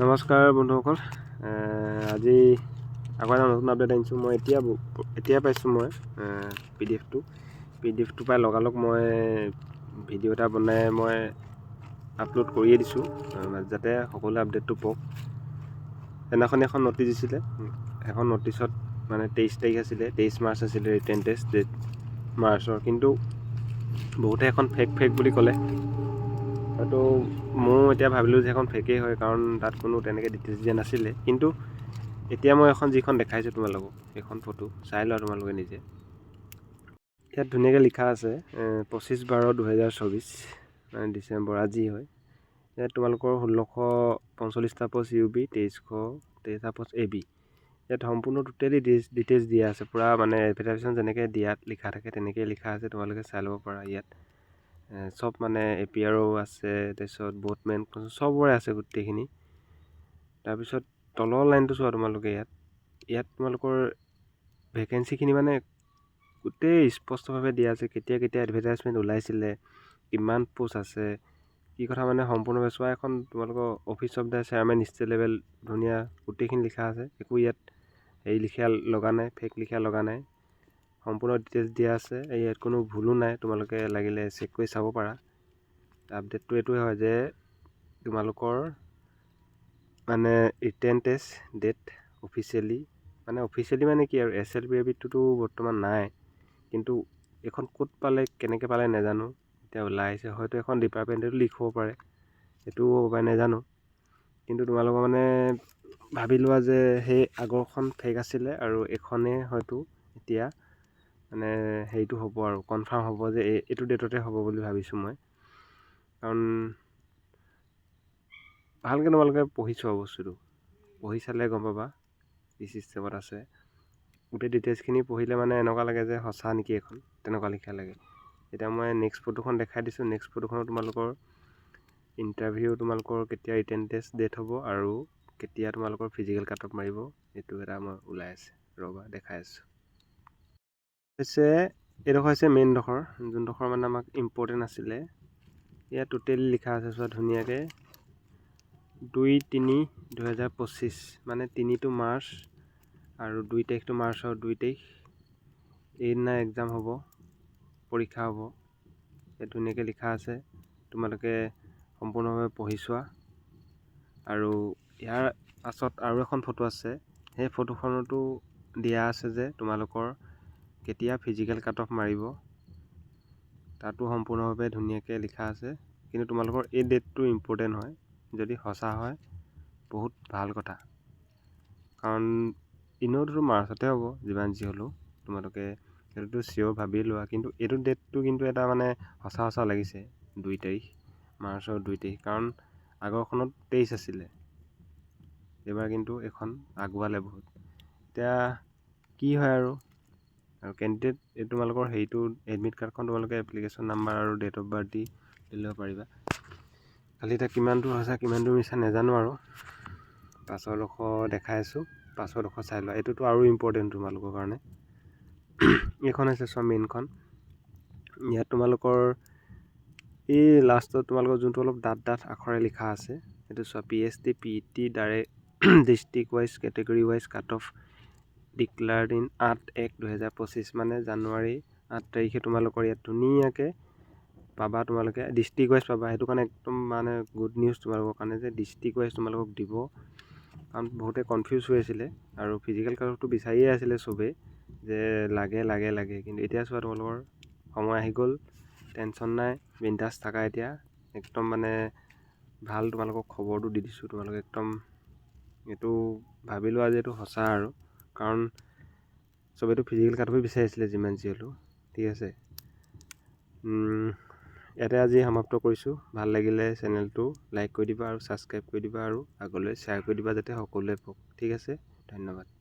নমস্কাৰ বন্ধুসকল। আজি আকৌ এটা নতুন আপডেট আনিছোঁ। মই এতিয়া এতিয়া পাইছোঁ মই পি ডি এফটো পি ডি এফটো পাই লগালগ মই ভিডিঅ' এটা বনাই মই আপলোড কৰিয়ে দিছোঁ যাতে সকলোৱে আপডেটটো পাওক। সেইদিনাখন এখন ন'টিচ দিছিলে। এখন ন'টিচত মানে তেইছ তাৰিখ আছিলে তেইছ মাৰ্চ আছিলে ৰিটেন টেষ্ট ডেট মাৰ্চৰ। কিন্তু বহুতে এখন ফেক ফেক বুলি ক'লে। হয়তো ময়ো এতিয়া ভাবিলোঁ যে এখন ফেকেই হয় কাৰণ তাত কোনো তেনেকৈ ডিটেইলছ দিয়া নাছিলে। কিন্তু এতিয়া মই এখন যিখন দেখাইছোঁ তোমালোকক সেইখন ফটো চাই লোৱা তোমালোকে নিজে। ইয়াত ধুনীয়াকৈ লিখা আছে পঁচিছ বাৰ দুহেজাৰ চৌবিছ মানে ডিচেম্বৰ আজি হয়। ইয়াত তোমালোকৰ ষোল্লশ পঞ্চল্লিছটা পষ্ট ইউ বি তেইছশ তেইছটা পষ্ট এ বি ইয়াত সম্পূৰ্ণ টোটেলি ডিটেইলছ দিয়া আছে পূৰা মানে এডভাৰটাইজমেণ্ট যেনেকৈ দিয়াত লিখা থাকে তেনেকৈ লিখা আছে তোমালোকে চাই ল'ব পাৰা ইয়াত। চব মানে এ পি আৰো আছে তাৰপিছত বোটমেন চবৰে আছে গোটেইখিনি। তাৰপিছত তলৰ লাইনটো চোৱা তোমালোকে ইয়াত। ইয়াত তোমালোকৰ ভেকেঞ্চিখিনি মানে গোটেই স্পষ্টভাৱে দিয়া আছে কেতিয়া কেতিয়া এডভাৰটাইজমেণ্ট ওলাইছিলে কিমান পোষ্ট আছে কি কথা মানে সম্পূৰ্ণভাৱে চোৱা। এখন তোমালোকৰ office of the chairman state level ধুনীয়া গোটেইখিনি লিখা আছে। একো ইয়াত হেৰি লিখা লগা নাই ফেক লিখা লগা নাই। সম্পূৰ্ণ ডিটেইলছ দিয়া আছে। ইয়াত কোনো ভুলো নাই তোমালোকে লাগিলে চেক কৰি চাব পাৰা। আপডেটটো এইটোৱে হয় যে তোমালোকৰ মানে ৰিটেন টেষ্ট ডেট অফিচিয়েলি মানে অফিচিয়েলি মানে কি আৰু এছ এল বি এবিটোতো বৰ্তমান নাই। কিন্তু এইখন ক'ত পালে কেনেকৈ পালে নাজানো। এতিয়া ওলাই আহিছে হয়তো এখন ডিপাৰ্টমেণ্টেতো লিখ হ'ব পাৰে। সেইটোও হ'ব পাৰে নাজানো। কিন্তু তোমালোকৰ মানে ভাবি লোৱা যে সেই আগৰখন ফেক আছিলে আৰু এইখনেই হয়তো এতিয়া মানে হেৰিটো হ'ব আৰু কনফাৰ্ম হ'ব যে এই এইটো ডেটতে হ'ব বুলি ভাবিছোঁ মই। কাৰণ ভালকৈ তোমালোকে পঢ়ি চোৱা বস্তুটো। পঢ়ি চালে গম পাবা কি চিষ্টেমত আছে। গোটেই ডিটেইলছখিনি পঢ়িলে মানে এনেকুৱা লাগে যে সঁচা নেকি এখন তেনেকুৱা লিখা লাগে। এতিয়া মই নেক্সট ফটোখন দেখাই দিছোঁ। নেক্সট ফটোখনত তোমালোকৰ ইণ্টাৰভিউ তোমালোকৰ কেতিয়া ৰিটেন টেষ্ট ডেট হ'ব আৰু কেতিয়া তোমালোকৰ ফিজিকেল কাট অফ মাৰিব এইটো এটা মই ওলাই আছে। ৰ'বা দেখাই আছোঁ। হৈছে এইডোখৰ হৈছে মেইনডোখৰ যোনডোখৰ মানে আমাক ইম্পৰ্টেণ্ট আছিলে। ইয়াত টোটেলি লিখা আছে চোৱা ধুনীয়াকৈ। দুই তিনি দুহেজাৰ পঁচিছ মানে তিনিটো মাৰ্চ আৰু দুই তাৰিখটো মাৰ্চৰ দুই তাৰিখ। এইদিনা এক্সাম হ'ব পৰীক্ষা হ'ব। ইয়াত ধুনীয়াকৈ লিখা আছে তোমালোকে সম্পূৰ্ণভাৱে পঢ়ি চোৱা। আৰু ইয়াৰ পাছত আৰু এখন ফটো আছে। সেই ফটোখনতো দিয়া আছে যে তোমালোকৰ কেতিয়া ফিজিকেল কাট অফ মাৰিব তাতো সম্পূৰ্ণভাৱে ধুনীয়াকৈ লিখা আছে। কিন্তু তোমালোকৰ এই ডেটটো ইম্পৰ্টেণ্ট হয় যদি সঁচা হয় বহুত ভাল কথা। কাৰণ এনেওতো মাৰ্চতে হ'ব যিমান যি হ'লেও তোমালোকে সেইটোতো চিয়'ৰ ভাবি লোৱা। কিন্তু এইটো ডেটটো কিন্তু এটা মানে সঁচা সঁচা লাগিছে দুই তাৰিখ মাৰ্চৰ দুই তাৰিখ। কাৰণ আগৰখনত তেইছ আছিলে। এইবাৰ কিন্তু এইখন আগুৱালে বহুত। এতিয়া কি হয় আৰু? আৰু কেণ্ডিডেট এই তোমালোকৰ হেৰিটো এডমিট কাৰ্ডখন তোমালোকে এপ্লিকেশ্যন নাম্বাৰ আৰু ডেট অফ বাৰ্থ দি লৈ ল'ব পাৰিবা। খালি এতিয়া কিমান দূৰ সঁচা কিমান দূৰ মিছা নাজানো আৰু। পাছৰডোখৰ দেখাই আছোঁ পাছৰডোখৰ চাই লোৱা। এইটোতো আৰু ইম্পৰ্টেণ্ট তোমালোকৰ কাৰণে। এইখন হৈছে চোৱা মেইনখন ইয়াত তোমালোকৰ এই লাষ্টত তোমালোকৰ যোনটো অলপ ডাঠ ডাঠ আখৰে লিখা আছে সেইটো চোৱা P H D P E T direct district wise category wise cut off declared in আঠ এক দুহেজাৰ পঁচিছ মানে জানুৱাৰী আঠ তাৰিখে তোমালোকৰ ইয়াত ধুনীয়াকৈ পাবা তোমালোকে ডিষ্ট্ৰিক্ট ৱাইজ পাবা। সেইটো কাৰণে একদম মানে গুড নিউজ তোমালোকৰ কাৰণে যে ডিষ্ট্ৰিক্ট ৱাইজ তোমালোকক দিব। কাৰণ বহুতে কনফিউজ হৈ আছিলে আৰু ফিজিকেল কাটঅফটো বিচাৰিয়ে আছিলে চবেই যে লাগে লাগে লাগে। কিন্তু এতিয়া চোৱা, তোমালোকৰ সময় আহি গ'ল টেনশ্যন নাই বিন্দাছ থাকা এতিয়া। একদম মানে ভালো তোমালোকক খবৰটো দি দিছোঁ। তোমালোকে একদম এইটো ভাবি লোৱা যে এইটো সঁচা আৰু। কাৰণ চবেইতো ফিজিকেল কাটঅফে বিচাৰিছিলে যিমান যি হ'লেও ঠিক আছে। ইয়াতে আজি সমাপ্ত কৰিছোঁ। ভাল লাগিলে চেনেলটো লাইক কৰি দিবা আৰু ছাবস্ক্ৰাইব কৰি দিবা আৰু আগলৈ শ্বেয়াৰ কৰি দিবা যাতে সকলোৱে পাওক ঠিক আছে? ধন্যবাদ।